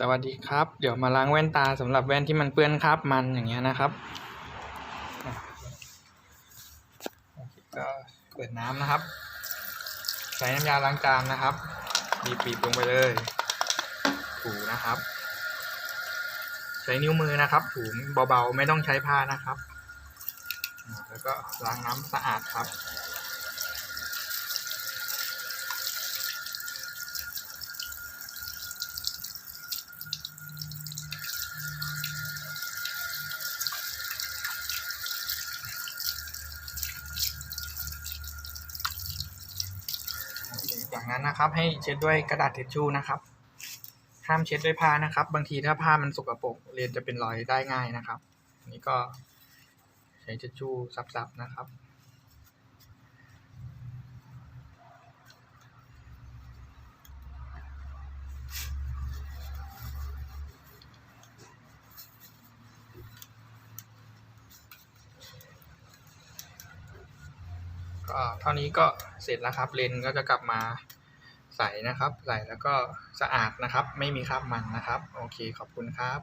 สวัสดีครับ เดี๋ยวมาล้างแว่นตาสำหรับแว่นที่มันเปื้อนคราบมันอย่างเงี้ยนะครับก็เปิดน้ำนะครับ ใช้น้ำยาล้างจานนะครับบีบลงไปเลย ถูนะครับ ใช้นิ้วมือนะครับ ถูเบาๆ ไม่ต้องใช้ผ้านะครับ แล้วก็ล้างน้ำสะอาดครับ จากนั้นนะครับให้เช็ดด้วยกระดาษทิชชู่นะครับ ห้ามเช็ดด้วยผ้านะครับ บางทีถ้าผ้ามันสกปรกเรียนจะเป็นรอยได้ง่ายนะครับอันนี้ก็ใช้ทิชชู่ซับๆนะครับ ก็เท่านี้ก็เสร็จแล้วครับ เลนก็จะกลับมาใสนะครับ ใสแล้วก็สะอาดนะครับ ไม่มีคราบมันนะครับ โอเค ขอบคุณครับ